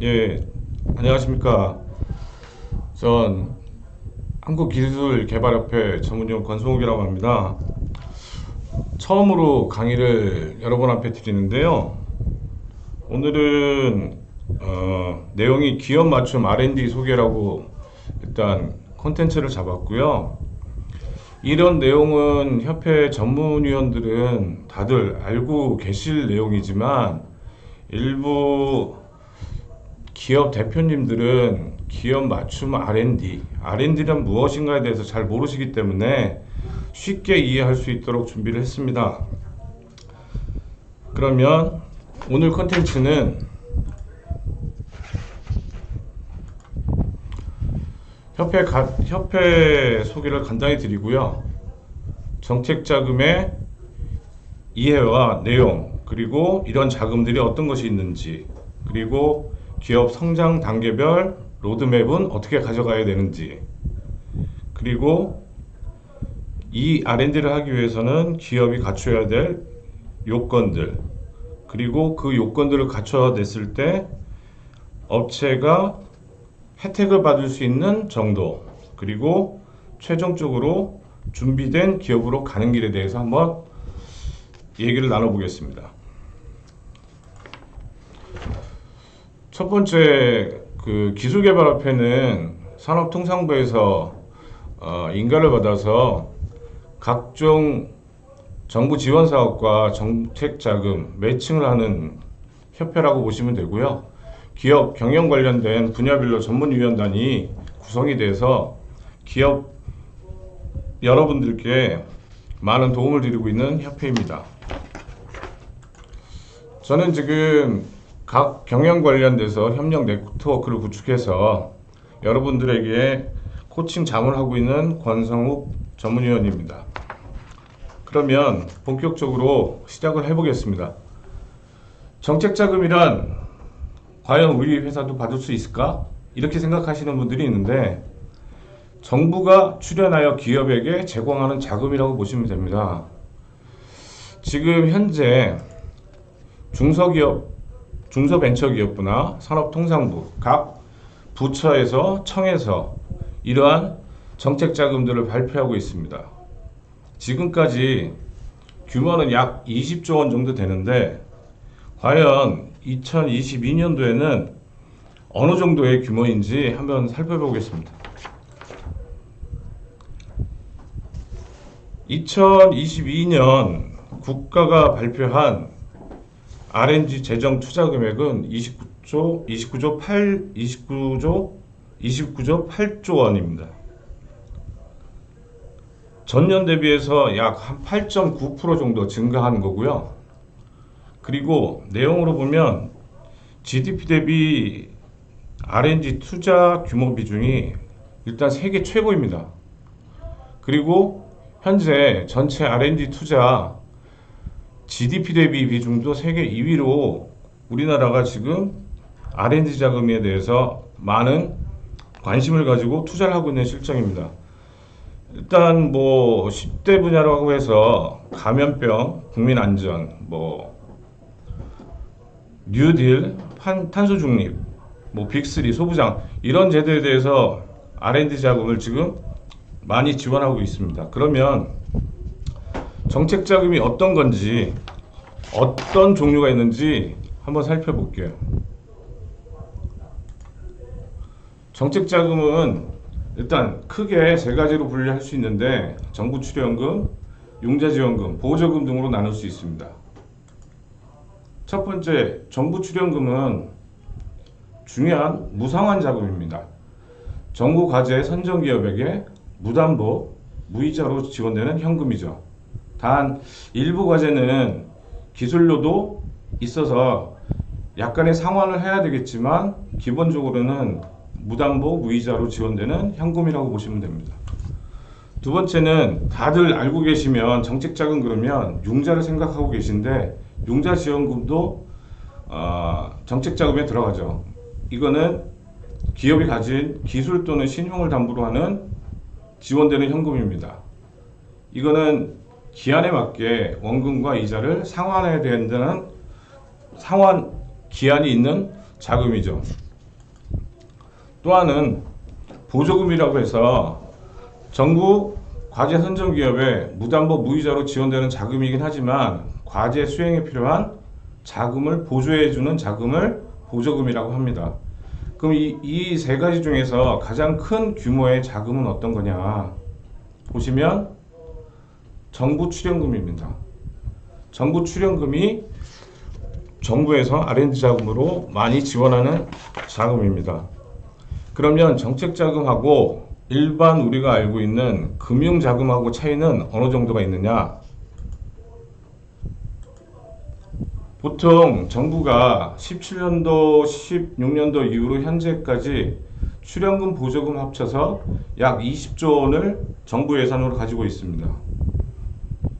예, 안녕하십니까. 전 한국기술개발협회 전문위원 권성욱이라고 합니다. 처음으로 강의를 여러분 앞에 드리는데요. 오늘은 어, 내용이 기업 맞춤 R&D 소개라고 일단 콘텐츠를 잡았고요. 이런 내용은 협회 전문위원들은 다들 알고 계실 내용이지만 일부 기업 대표님들은 기업 맞춤 R&D, R&D란 무엇인가에 대해서 잘 모르시기 때문에 쉽게 이해할 수 있도록 준비를 했습니다. 그러면 오늘 컨텐츠는 협회 가, 협회 소개를 간단히 드리고요. 정책 자금의 이해와 내용 그리고 이런 자금들이 어떤 것이 있는지 그리고 기업 성장 단계별 로드맵은 어떻게 가져가야 되는지 그리고 이 R&D를 하기 위해서는 기업이 갖춰야 될 요건들 그리고 그 요건들을 갖춰냈을 때 업체가 혜택을 받을 수 있는 정도 그리고 최종적으로 준비된 기업으로 가는 길에 대해서 한번 얘기를 나눠보겠습니다. 첫 번째 그 기술개발협회는 산업통상부에서 어, 인가를 받아서 각종 정부 지원 사업과 정책 자금 매칭을 하는 협회라고 보시면 되고요. 기업 경영 관련된 분야별로 전문위원단이 구성이 돼서 기업 여러분들께 많은 도움을 드리고 있는 협회입니다. 저는 지금 각 경영 관련돼서 협력 네트워크를 구축해서 여러분들에게 코칭 자문하고 있는 권성욱 전문위원입니다. 그러면 본격적으로 시작을 해보겠습니다. 정책 자금이란 과연 우리 회사도 받을 수 있을까? 이렇게 생각하시는 분들이 있는데 정부가 출연하여 기업에게 제공하는 자금이라고 보시면 됩니다. 지금 현재 중소기업, 중소벤처기업부나 산업통상부 각 부처에서 청에서 이러한 정책 자금들을 발표하고 있습니다. 지금까지 규모는 약 20조 원 정도 되는데 과연 2022년도에는 어느 정도의 규모인지 한번 살펴보겠습니다. 2022년 국가가 발표한 R&D 재정 투자 금액은 29조 29조 8 29조 29조 8조 원입니다. 전년 대비해서 약 한 8.9% 정도 증가한 거고요. 그리고 내용으로 보면 GDP 대비 R&D 투자 규모 비중이 일단 세계 최고입니다. 그리고 현재 전체 R&D 투자 GDP 대비 비중도 세계 2위로 우리나라가 지금 R&D 자금에 대해서 많은 관심을 가지고 투자를 하고 있는 실정입니다. 일단 뭐 10대 분야라고 해서 감염병, 국민 안전, 뭐 뉴딜, 판, 탄소 중립, 뭐 빅3 소부장 이런 제도에 대해서 R&D 자금을 지금 많이 지원하고 있습니다. 그러면 정책 자금이 어떤 건지 어떤 종류가 있는지 한번 살펴볼게요. 정책 자금은 일단 크게 세 가지로 분류할 수 있는데 정부 출연금, 융자지원금, 보조금 등으로 나눌 수 있습니다. 첫 번째 정부 출연금은 중요한 무상환 자금입니다. 정부 과제 선정 기업에게 무담보, 무이자로 지원되는 현금이죠. 단 일부 과제는 기술료도 있어서 약간의 상환을 해야 되겠지만 기본적으로는 무담보, 무이자로 지원되는 현금이라고 보시면 됩니다. 두 번째는 다들 알고 계시면 정책 자금 그러면 융자를 생각하고 계신데 융자 지원금도 어, 정책 자금에 들어가죠. 이거는 기업이 가진 기술 또는 신용을 담보로 하는 지원되는 현금입니다. 이거는 기한에 맞게 원금과 이자를 상환해야 된다는 상환 기한이 있는 자금이죠. 또 하나는 보조금이라고 해서 정부 과제 선정 기업에 무담보 무이자로 지원되는 자금이긴 하지만 과제 수행에 필요한 자금을 보조해 주는 자금을 보조금이라고 합니다. 그럼 이세 가지 중에서 가장 큰 규모의 자금은 어떤 거냐? 보시면 정부 출연금입니다. 정부 출연금이 정부에서 R&D 자금으로 많이 지원하는 자금입니다. 그러면 정책 자금하고 일반 우리가 알고 있는 금융 자금하고 차이는 어느 정도가 있느냐? 보통 정부가 17년도, 16년도 이후로 현재까지 출연금 보조금 합쳐서 약 20조 원을 정부 예산으로 가지고 있습니다.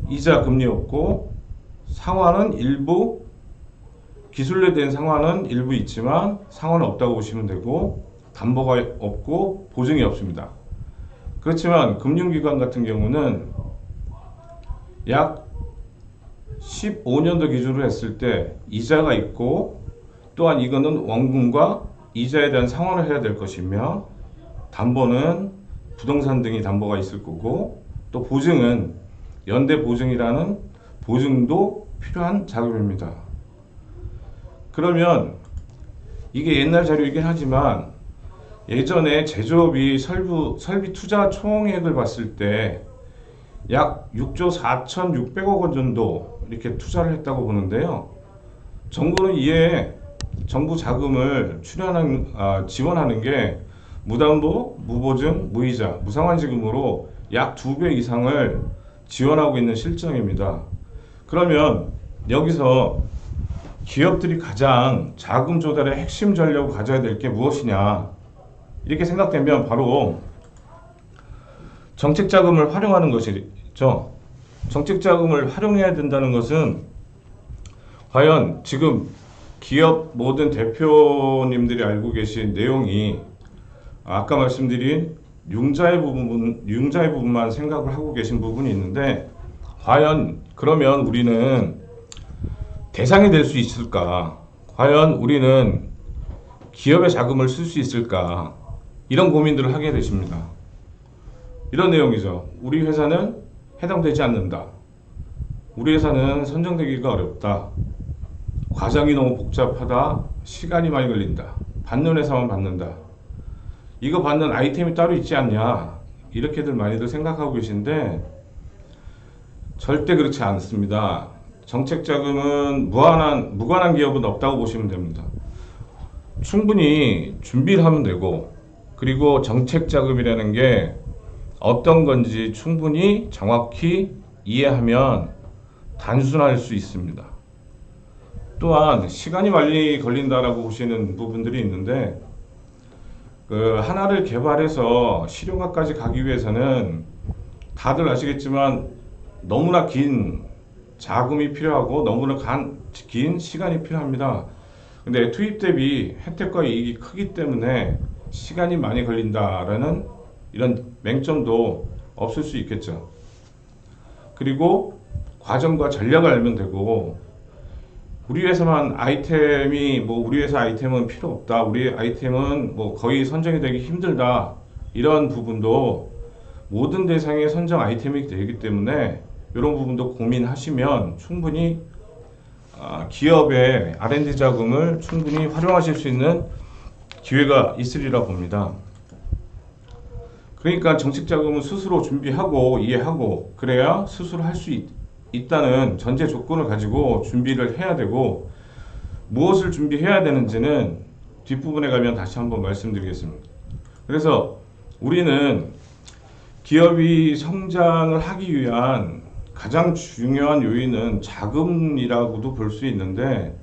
이자 금리 없고 상환은 일부 기술에 대한 상환은 일부 있지만 상환은 없다고 보시면 되고 담보가 없고 보증이 없습니다. 그렇지만 금융기관 같은 경우는 약 15년도 기준으로 했을 때 이자가 있고 또한 이거는 원금과 이자에 대한 상환을 해야 될 것이며 담보는 부동산 등이 담보가 있을 거고 또 보증은 연대 보증이라는 보증도 필요한 자금입니다. 그러면 이게 옛날 자료이긴 하지만 예전에 제조업이 설부, 설비 투자 총액을 봤을 때 약 6조 4,600억 원 정도 이렇게 투자를 했다고 보는데요. 정부는 이에 정부 자금을 출연하는 아, 지원하는 게 무담보, 무보증, 무이자, 무상환 지금으로 약두배 이상을 지원하고 있는 실정입니다. 그러면 여기서 기업들이 가장 자금 조달의 핵심 전략을 가져야 될 게 무엇이냐 이렇게 생각되면 바로 정책 자금을 활용하는 것이죠. 정책 자금을 활용해야 된다는 것은 과연 지금 기업 모든 대표님들이 알고 계신 내용이 아까 말씀드린 융자의 부분, 융자의 부분만 생각을 하고 계신 부분이 있는데 과연 그러면 우리는 대상이 될 수 있을까? 과연 우리는 기업의 자금을 쓸 수 있을까? 이런 고민들을 하게 되십니다. 이런 내용이죠. 우리 회사는 해당되지 않는다. 우리 회사는 선정되기가 어렵다. 과정이 너무 복잡하다. 시간이 많이 걸린다. 받는 회사만 받는다. 이거 받는 아이템이 따로 있지 않냐. 이렇게들 많이들 생각하고 계신데 절대 그렇지 않습니다. 정책 자금은 무한한 무관한 기업은 없다고 보시면 됩니다. 충분히 준비를 하면 되고 그리고 정책 자금이라는 게 어떤 건지 충분히 정확히 이해하면 단순할 수 있습니다. 또한 시간이 많이 걸린다라고 보시는 부분들이 있는데 그 하나를 개발해서 실용화까지 가기 위해서는 다들 아시겠지만 너무나 긴 자금이 필요하고 너무나 간, 긴 시간이 필요합니다. 근데 투입 대비 혜택과 이익이 크기 때문에 시간이 많이 걸린다라는 이런 맹점도 없을 수 있겠죠. 그리고 과정과 전략을 알면 되고 우리 회사만 아이템이 뭐 우리 회사 아이템은 필요 없다. 우리 아이템은 뭐 거의 선정이 되기 힘들다. 이런 부분도 모든 대상의 선정 아이템이 되기 때문에 이런 부분도 고민하시면 충분히 아, 기업의 R&D 자금을 충분히 활용하실 수 있는 기회가 있으리라 봅니다. 그러니까 정책 자금은 스스로 준비하고 이해하고 그래야 스스로 할 수 있다는 전제 조건을 가지고 준비를 해야 되고 무엇을 준비해야 되는지는 뒷부분에 가면 다시 한번 말씀드리겠습니다. 그래서 우리는 기업이 성장을 하기 위한 가장 중요한 요인은 자금이라고도 볼 수 있는데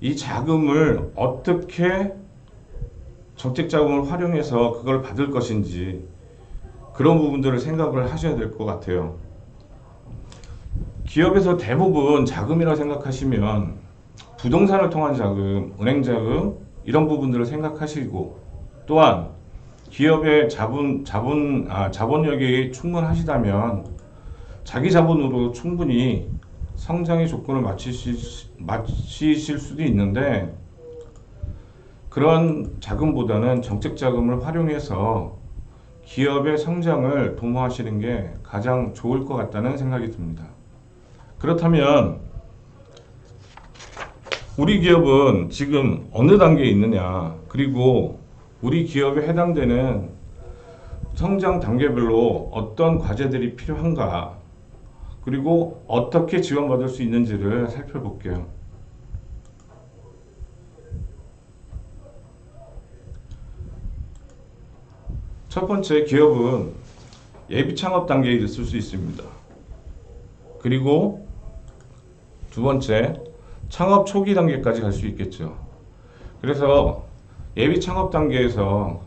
이 자금을 어떻게 정책 자금을 활용해서 그걸 받을 것인지 그런 부분들을 생각을 하셔야 될 것 같아요. 기업에서 대부분 자금이라 생각하시면 부동산을 통한 자금, 은행 자금 이런 부분들을 생각하시고 또한 기업의 자본 자본 아, 자본력이 충분하시다면 자기 자본으로 충분히 성장의 조건을 맞추실, 수도 있는데 그런 자금보다는 정책 자금을 활용해서 기업의 성장을 도모하시는 게 가장 좋을 것 같다는 생각이 듭니다. 그렇다면 우리 기업은 지금 어느 단계에 있느냐, 그리고 우리 기업에 해당되는 성장 단계별로 어떤 과제들이 필요한가, 그리고 어떻게 지원받을 수 있는지를 살펴볼게요. 첫 번째 기업은 예비 창업 단계에 있을 수 있습니다. 그리고 두 번째 창업 초기 단계까지 갈 수 있겠죠. 그래서 예비 창업 단계에서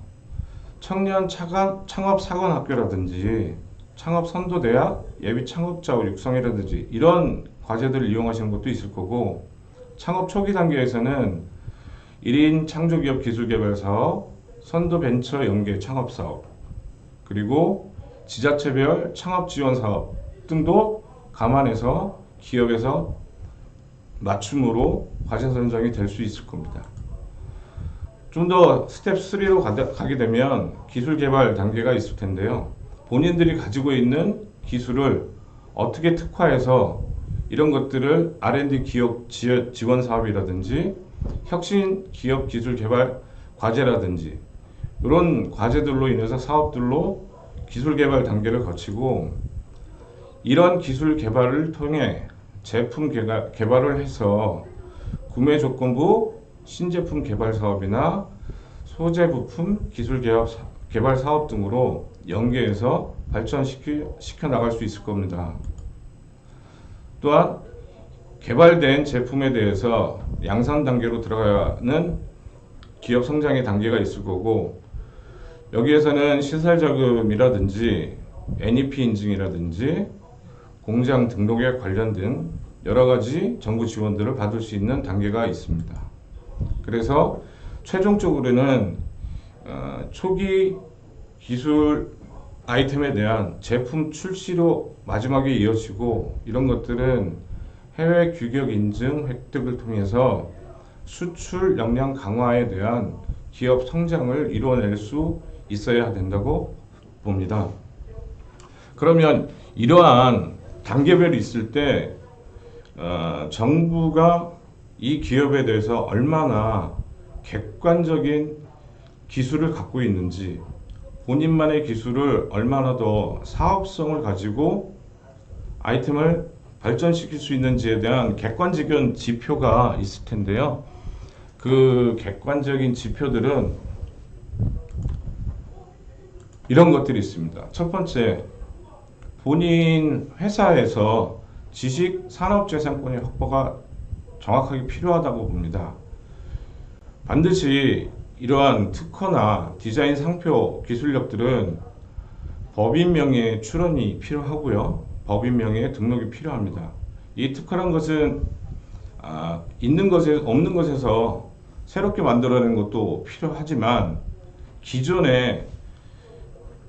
청년 차관, 창업 사관 학교라든지 창업 선도 대학, 예비 창업자 육성이라든지 이런 과제들을 이용하시는 것도 있을 거고 창업 초기 단계에서는 1인 창조기업 기술개발 사업, 선도 벤처 연계 창업 사업, 그리고 지자체별 창업 지원 사업 등도 감안해서 기업에서 맞춤으로 과제 선정이 될 수 있을 겁니다. 좀 더 스텝 3로 가게 되면 기술 개발 단계가 있을 텐데요. 본인들이 가지고 있는 기술을 어떻게 특화해서 이런 것들을 R&D 기업 지- 지원 사업이라든지 혁신 기업 기술 개발 과제라든지 이런 과제들로 인해서 사업들로 기술 개발 단계를 거치고 이런 기술 개발을 통해 제품 개가- 개발을 해서 구매 조건부 신제품 개발 사업이나 소재 부품 기술 개발, 사- 개발 사업 등으로 연계해서 발전시켜 시켜 나갈 수 있을 겁니다. 또한 개발된 제품에 대해서 양산 단계로 들어가는 기업 성장의 단계가 있을 거고 여기에서는 시설 자금이라든지 NEP 인증이라든지 공장 등록에 관련된 여러 가지 정부 지원들을 받을 수 있는 단계가 있습니다. 그래서 최종적으로는 어, 초기 기술 아이템에 대한 제품 출시로 마지막에 이어지고 이런 것들은 해외 규격 인증 획득을 통해서 수출 역량 강화에 대한 기업 성장을 이루어낼 수 있어야 된다고 봅니다. 그러면 이러한 단계별이 있을 때 어, 정부가 이 기업에 대해서 얼마나 객관적인 기술을 갖고 있는지 본인만의 기술을 얼마나 더 사업성을 가지고 아이템을 발전시킬 수 있는지에 대한 객관적인 지표가 있을 텐데요. 그 객관적인 지표들은 이런 것들이 있습니다. 첫 번째, 본인 회사에서 지식 산업재산권의 확보가 정확하게 필요하다고 봅니다. 반드시 이러한 특허나 디자인 상표 기술력들은 법인 명의의 출원이 필요하고요. 법인 명의의 등록이 필요합니다. 이 특허란 것은 아, 있는 것에 없는 것에서 새롭게 만들어낸 것도 필요하지만 기존에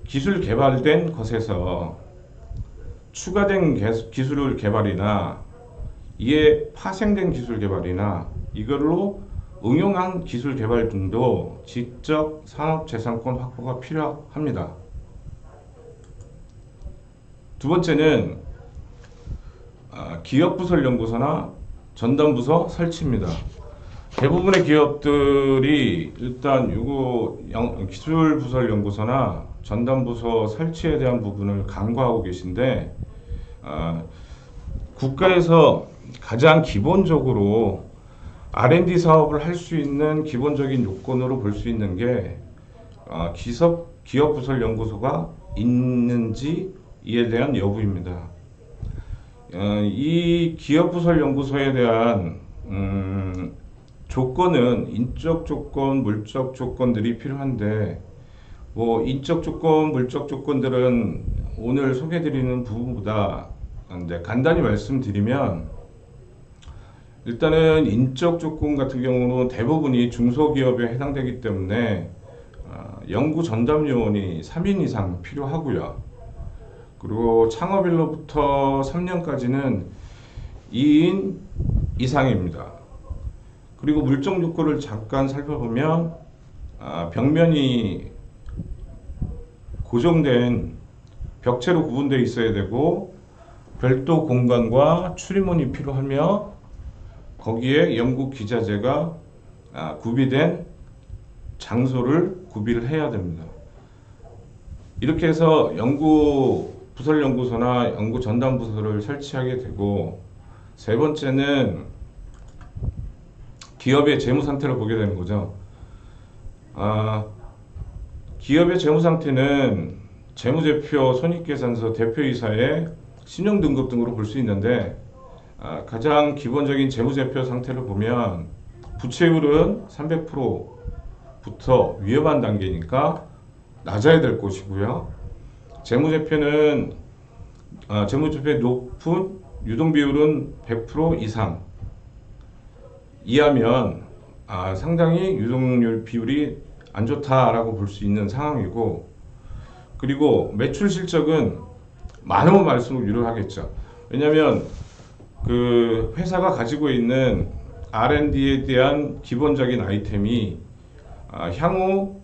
기술 개발된 것에서 추가된 개- 기술 개발이나 이에 파생된 기술 개발이나 이걸로 응용한 기술 개발 등도 지적 산업 재산권 확보가 필요합니다. 두 번째는 아, 기업 부설 연구소나 전담 부서 설치입니다. 대부분의 기업들이 일단 요거 영- 기술 부설 연구소나 전담 부서 설치에 대한 부분을 강구하고 계신데 아, 국가에서 가장 기본적으로 R&D 사업을 할 수 있는 기본적인 요건으로 볼 수 있는 게 아, 기업 부설 연구소가 있는지 이에 대한 여부입니다. 어, 이 기업 부설 연구소에 대한 음, 조건은 인적 조건, 물적 조건들이 필요한데 뭐 인적 조건, 물적 조건들은 오늘 소개드리는 부분보다 근데 간단히 말씀드리면 일단은 인적 조건 같은 경우는 대부분이 중소기업에 해당되기 때문에 어, 연구 전담 요원이 3인 이상 필요하고요. 그리고 창업일로부터 3년까지는 2인 이상입니다. 그리고 물적 요건을 잠깐 살펴보면 아, 벽면이 고정된 벽체로 구분되어 있어야 되고 별도 공간과 출입문이 필요하며 거기에 영국 기자재가 아, 구비된 장소를 구비를 해야 됩니다. 이렇게 해서 연구 부설 연구소나 연구 전담 부서를 설치하게 되고 세 번째는 기업의 재무 상태를 보게 되는 거죠. 아, 기업의 재무 상태는 재무제표, 손익계산서, 대표이사의 신용 등급 등으로 볼 수 있는데 아, 가장 기본적인 재무제표 상태를 보면 부채율은 300%부터 위험한 단계니까 낮아야 될 것이고요. 재무제표는 아, 재무제표의 높은 유동 비율은 100% 이상 이하면 아, 상당히 유동률 비율이 안 좋다라고 볼 수 있는 상황이고 그리고 매출 실적은 많으면 많을수록 유효하겠죠. 왜냐하면 그 회사가 가지고 있는 R&D에 대한 기본적인 아이템이 아, 향후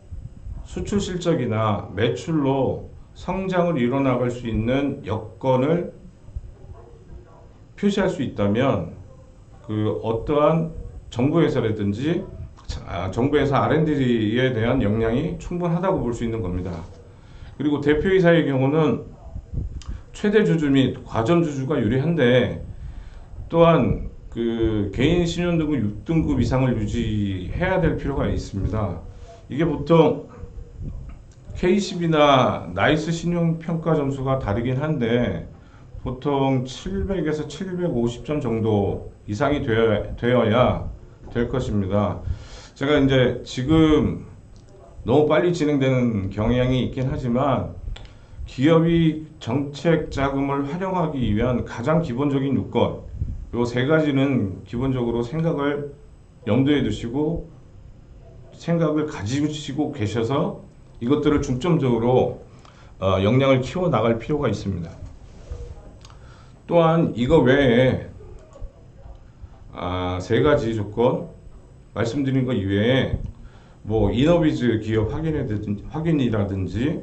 수출 실적이나 매출로 성장을 이뤄나갈 수 있는 여건을 표시할 수 있다면 그 어떠한 정부 회사라든지 아, 정부 회사 R&D에 대한 역량이 충분하다고 볼 수 있는 겁니다. 그리고 대표이사의 경우는 최대 주주 및 과점 주주가 유리한데 또한 그 개인 신용등급 6등급 이상을 유지해야 될 필요가 있습니다. 이게 보통 K10이나 나이스 신용평가 점수가 다르긴 한데 보통 700에서 750점 정도 이상이 되어, 되어야 될 것입니다. 제가 이제 지금 너무 빨리 진행되는 경향이 있긴 하지만 기업이 정책 자금을 활용하기 위한 가장 기본적인 요건 요 세 가지는 기본적으로 생각을 염두에 두시고 생각을 가지고 계셔서 이것들을 중점적으로 어, 역량을 키워 나갈 필요가 있습니다. 또한 이거 외에 아, 세 가지 조건 말씀드린 것 이외에 뭐 이너비즈 기업 확인이라든지, 확인이라든지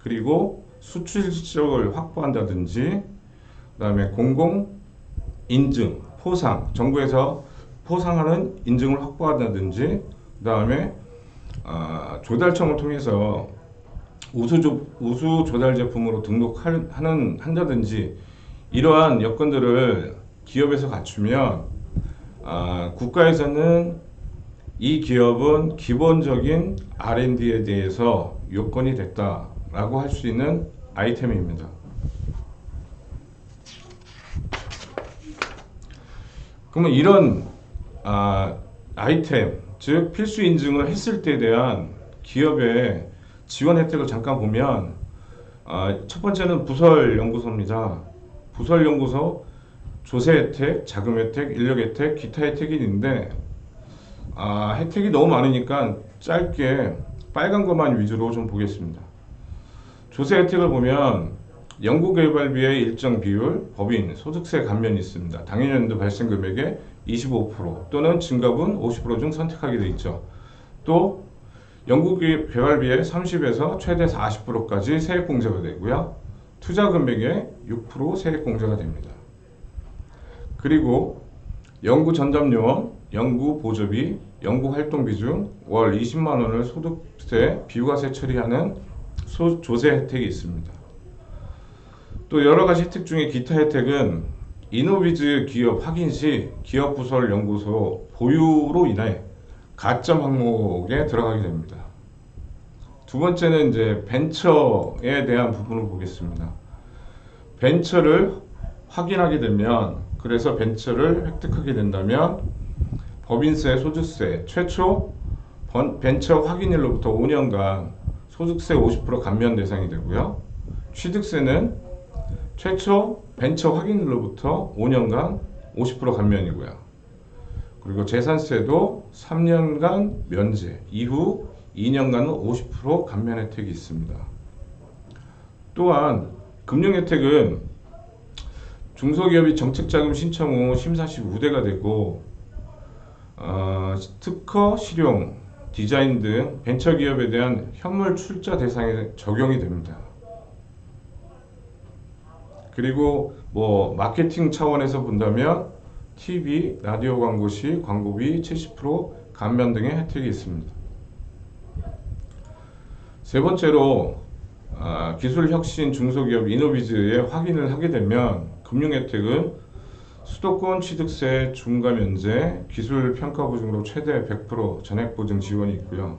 그리고 수출 실적을 확보한다든지 그다음에 공공 인증 포상 정부에서 포상하는 인증을 확보한다든지 그다음에 아, 조달청을 통해서 우수, 조, 우수 조달 제품으로 등록하는 한다든지 이러한 여건들을 기업에서 갖추면 아, 국가에서는 이 기업은 기본적인 R&D에 대해서 요건이 됐다라고 할 수 있는 아이템입니다. 그러면 이런 아, 아이템, 즉 필수 인증을 했을 때에 대한 기업의 지원 혜택을 잠깐 보면 아, 첫 번째는 부설 연구소입니다. 부설 연구소 조세 혜택, 자금 혜택, 인력 혜택, 기타 혜택이 있는데 아, 혜택이 너무 많으니까 짧게 빨간 것만 위주로 좀 보겠습니다. 조세 혜택을 보면 연구개발비의 일정 비율, 법인, 소득세 감면이 있습니다. 당해년도 발생 금액의 25% 또는 증가분 50%중 선택하게 되어 있죠. 또 연구개발비의 30에서 최대 40%까지 세액 공제가 되고요. 투자 금액의 6% 세액 공제가 됩니다. 그리고 연구 전담요원, 연구 보조비, 연구 활동비 중 월 20만 원을 소득세 비과세 처리하는 소, 조세 혜택이 있습니다. 또 여러 가지 혜택 중에 기타 혜택은 이노비즈 기업 확인 시 기업 부설 연구소 보유로 인해 가점 항목에 들어가게 됩니다. 두 번째는 이제 벤처에 대한 부분을 보겠습니다. 벤처를 확인하게 되면 그래서 벤처를 획득하게 된다면 법인세, 소득세 최초 벤처 확인일로부터 5년간 소득세 50% 감면 대상이 되고요. 취득세는 최초 벤처 확인일로부터 5년간 50% 감면이고요. 그리고 재산세도 3년간 면제, 이후 2년간은 50% 감면 혜택이 있습니다. 또한 금융 혜택은 중소기업이 정책자금 신청 후 심사 시 우대가 되고 어, 특허, 실용, 디자인 등 벤처기업에 대한 현물 출자 대상에 적용이 됩니다. 그리고 뭐 마케팅 차원에서 본다면 TV, 라디오 광고 시 광고비 70% 감면 등의 혜택이 있습니다. 세 번째로 아, 기술 혁신 중소기업 이노비즈에 확인을 하게 되면 금융 혜택은 수도권 취득세 중과 면제, 기술 평가 보증으로 최대 100% 전액 보증 지원이 있고요.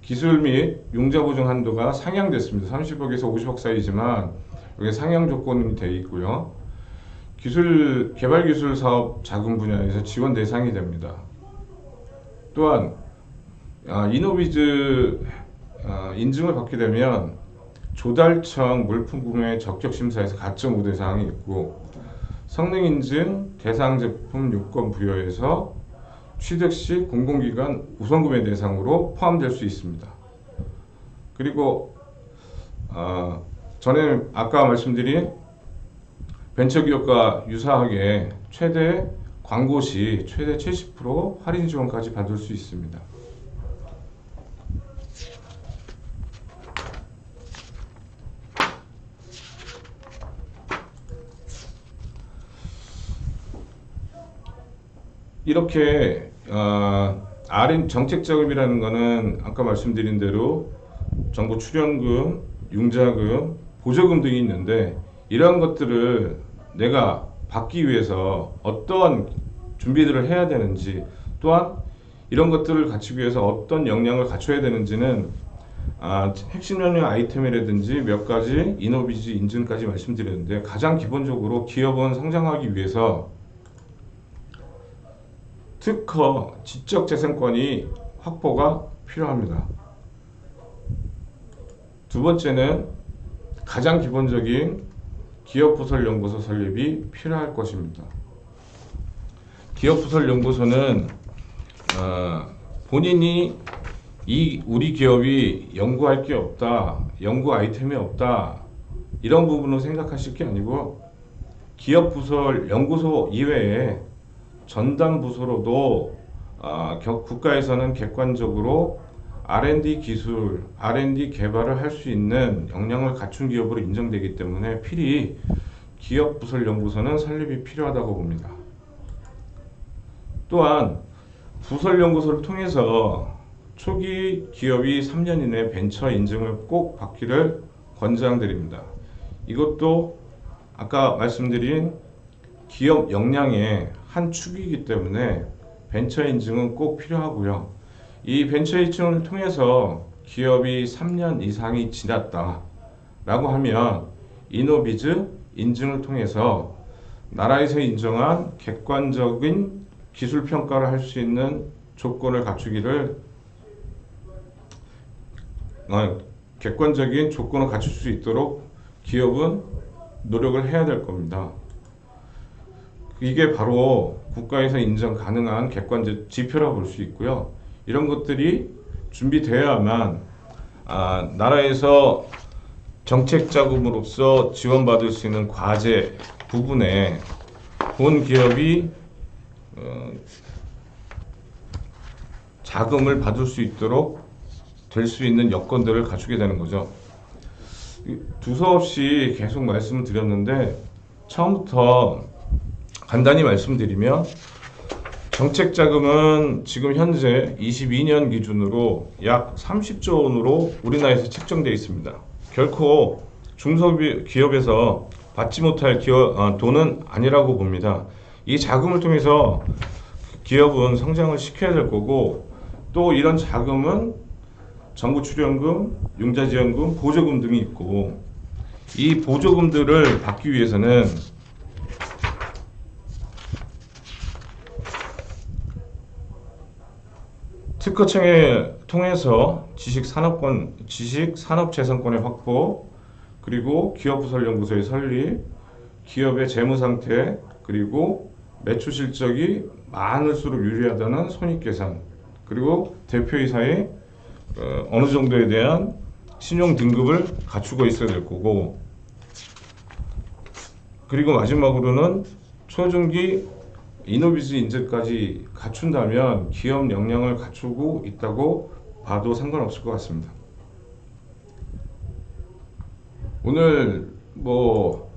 기술 및 융자 보증 한도가 상향됐습니다. 30억에서 50억 사이지만 여기 상향 조건이 되어 있고요. 기술 개발 기술 사업 자금 분야에서 지원 대상이 됩니다. 또한 아, 이노비즈 아, 인증을 받게 되면 조달청 물품 구매 적격 심사에서 가점 우대 사항이 있고 성능 인증 대상 제품 요건 부여에서 취득 시 공공기관 우선 구매 대상으로 포함될 수 있습니다. 그리고 아, 전에 아까 말씀드린 벤처기업과 유사하게 최대 광고 시 최대 70% 할인 지원까지 받을 수 있습니다. 이렇게 어, RM 정책 자금이라는 거는 아까 말씀드린 대로 정부 출연금, 융자금, 보조금 등이 있는데 이러한 것들을 내가 받기 위해서 어떤 준비들을 해야 되는지 또한 이런 것들을 갖추기 위해서 어떤 역량을 갖춰야 되는지는 아, 핵심 역량 아이템이라든지 몇 가지 이노비즈 인증까지 말씀드렸는데 가장 기본적으로 기업은 성장하기 위해서 특허 지적 재산권이 확보가 필요합니다. 두 번째는 가장 기본적인 기업부설연구소 설립이 필요할 것입니다. 기업부설연구소는 어, 본인이 이 우리 기업이 연구할 게 없다, 연구 아이템이 없다 이런 부분을 생각하실 게 아니고 기업부설 연구소 이외에 전담 부서로도 아, 격- 국가에서는 객관적으로 R&D 기술, R&D 개발을 할 수 있는 역량을 갖춘 기업으로 인정되기 때문에 필히 기업 부설 연구소는 설립이 필요하다고 봅니다. 또한 부설 연구소를 통해서 초기 기업이 3년 이내 벤처 인증을 꼭 받기를 권장드립니다. 이것도 아까 말씀드린 기업 역량의 한 축이기 때문에 벤처 인증은 꼭 필요하고요. 이 벤처 인증을 통해서 기업이 3년 이상이 지났다 라고 하면 이노비즈 인증을 통해서 나라에서 인정한 객관적인 기술 평가를 할 수 있는 조건을 갖추기를 어, 객관적인 조건을 갖출 수 있도록 기업은 노력을 해야 될 겁니다. 이게 바로 국가에서 인정 가능한 객관적 지표라고 볼 수 있고요. 이런 것들이 준비되어야만 아, 나라에서 정책 자금으로서 지원받을 수 있는 과제 부분에 본 기업이 어, 자금을 받을 수 있도록 될 수 있는 여건들을 갖추게 되는 거죠. 이 두서없이 계속 말씀을 드렸는데 처음부터 간단히 말씀드리면 정책 자금은 지금 현재 22년 기준으로 약 30조 원으로 우리나라에서 책정되어 있습니다. 결코 중소기업에서 받지 못할 기업, 어, 돈은 아니라고 봅니다. 이 자금을 통해서 기업은 성장을 시켜야 될 거고 또 이런 자금은 정부 출연금, 융자지원금, 보조금 등이 있고 이 보조금들을 받기 위해서는 특허청에 통해서 지식 산업권, 지식 산업 재산권의 확보, 그리고 기업부설연구소의 설립, 기업의 재무 상태, 그리고 매출 실적이 많을수록 유리하다는 손익계산, 그리고 대표이사의 어, 어느 정도에 대한 신용 등급을 갖추고 있어야 될 거고, 그리고 마지막으로는 초중기 이노비즈 인증까지 갖춘다면 기업 역량을 갖추고 있다고 봐도 상관없을 것 같습니다. 오늘 뭐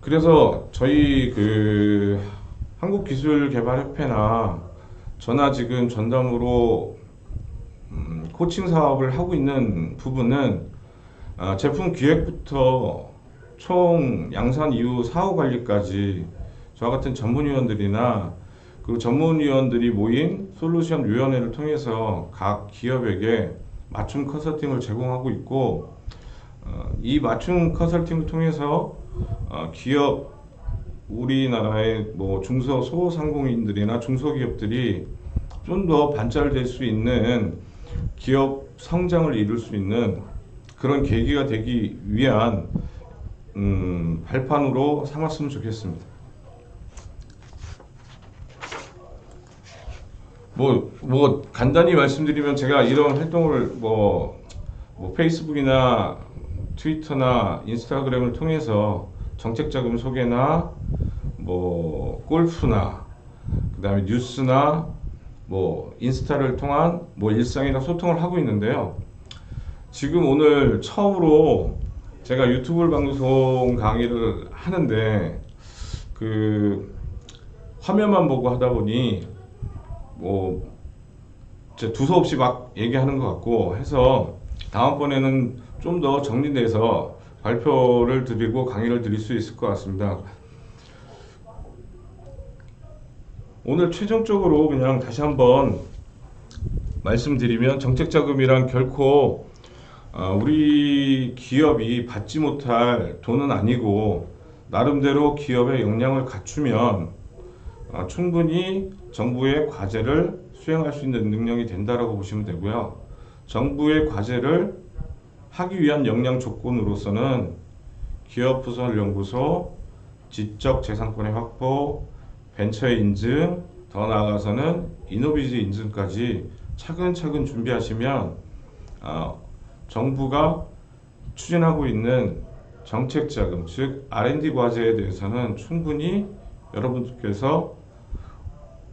그래서 저희 그 한국기술개발협회나 저나 지금 전담으로 음, 코칭 사업을 하고 있는 부분은 아, 제품 기획부터 총 양산 이후 사후 관리까지 저와 같은 전문위원들이나 그리고 전문위원들이 모인 솔루션 위원회를 통해서 각 기업에게 맞춤 컨설팅을 제공하고 있고 어, 이 맞춤 컨설팅을 통해서 어, 기업 우리나라의 뭐 중소 소상공인들이나 중소기업들이 좀 더 반짝될 수 있는 기업 성장을 이룰 수 있는 그런 계기가 되기 위한 음, 발판으로 삼았으면 좋겠습니다. 뭐, 뭐 간단히 말씀드리면 제가 이런 활동을 뭐, 뭐 페이스북이나 트위터나 인스타그램을 통해서 정책 자금 소개나 뭐 골프나 그다음에 뉴스나 뭐 인스타를 통한 뭐 일상이나 소통을 하고 있는데요. 지금 오늘 처음으로 제가 유튜브 방송 강의를 하는데 그 화면만 보고 하다 보니 뭐제 두서 없이 막 얘기하는 것 같고 해서 다음번에는 좀 더 정리돼서 발표를 드리고 강의를 드릴 수 있을 것 같습니다. 오늘 최종적으로 그냥 다시 한번 말씀드리면 정책 자금이란 결코 어, 우리 기업이 받지 못할 돈은 아니고 나름대로 기업의 역량을 갖추면 어, 충분히 정부의 과제를 수행할 수 있는 능력이 된다라고 보시면 되고요. 정부의 과제를 하기 위한 역량 조건으로서는 기업 부설 연구소, 지적 재산권의 확보, 벤처의 인증, 더 나아가서는 이노비즈 인증까지 차근차근 준비하시면 어, 정부가 추진하고 있는 정책 자금, 즉 R&D 과제에 대해서는 충분히 여러분께서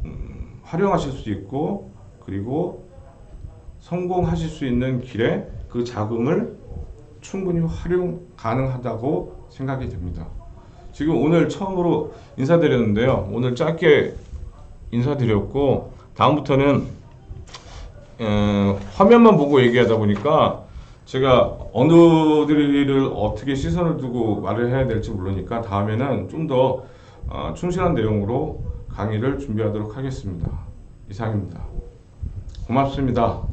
음, 활용하실 수 있고 그리고 성공하실 수 있는 길에 그 자금을 충분히 활용 가능하다고 생각이 됩니다. 지금 오늘 처음으로 인사드렸는데요. 오늘 짧게 인사드렸고 다음부터는 어, 화면만 보고 얘기하다 보니까 제가 어느들을 어떻게 시선을 두고 말을 해야 될지 모르니까 다음에는 좀더 어, 충실한 내용으로 강의를 준비하도록 하겠습니다. 이상입니다. 고맙습니다.